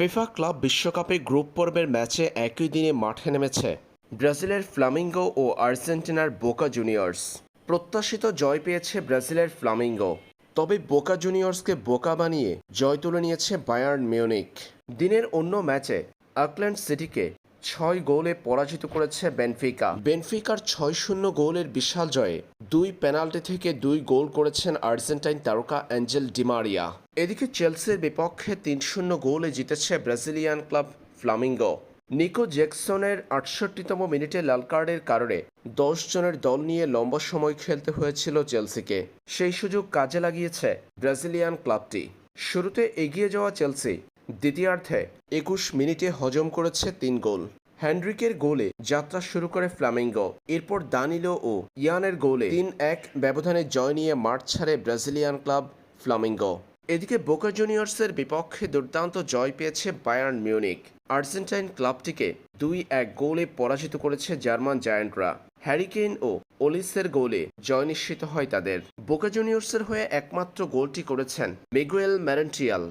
FIFA club বিশ্বকাপে group পর্বের ম্যাচে একই দিনে মাঠে নেমেছে ব্রাজিলের ফ্লামিঙ্গো ও আর্জেন্টিনার বোকা জুনিয়র্স। প্রত্যাশিত জয় পেয়েছে ব্রাজিলের ফ্লামিঙ্গো। তবে বোকা জুনিয়র্সকে বোকা বানিয়ে জয় তুলে নিয়েছে বায়ার্ন মিউনিক দিনের অন্য ম্যাচে আকল্যান্ড সিটিকে ছয় গোলে পরাজিত করেছে বেনফিকা। বেনফিকার ছয় শূন্য গোলের বিশাল জয়ে দুই পেনাল্টি থেকে দুই গোল করেছেন আর্জেন্টাইন তারকা অ্যাঞ্জেল ডিমারিয়া এদিকে চেলসির বিপক্ষে তিন শূন্য গোলে জিতেছে ব্রাজিলিয়ান ক্লাব ফ্লামিঙ্গো। নিকো জ্যাকসনের আটষট্টিতম মিনিটে লাল কার্ডের কারণে দশ জনের দল নিয়ে লম্বা সময় খেলতে হয়েছিল চেলসিকে। সেই সুযোগ কাজে লাগিয়েছে ব্রাজিলিয়ান ক্লাবটি। শুরুতে এগিয়ে যাওয়া চেলসি দ্বিতীয়ার্ধে একুশ মিনিটে হজম করেছে তিন গোল। হ্যান্ড্রিকের গোলে যাত্রা শুরু করে ফ্লামিঙ্গো। এরপর দানিলো ও ইয়ানের গোলে তিন এক ব্যবধানে জয় নিয়ে মাঠ ছাড়ে ব্রাজিলিয়ান ক্লাব ফ্লামিঙ্গো। এদিকে বোকা জুনিয়র্সের বিপক্ষে দুর্দান্ত জয় পেয়েছে বায়ার্ন মিউনিক আর্জেন্টাইন ক্লাবটিকে দুই এক গোলে পরাজিত করেছে জার্মান জায়ান্টরা। হ্যারিকেন ও ওলিসের গোলে জয় নিশ্চিত হয় তাদের। বোকা জুনিয়র্সের হয়ে একমাত্র গোলটি করেছেন মিগুয়েল ম্যারেন্টিয়াল।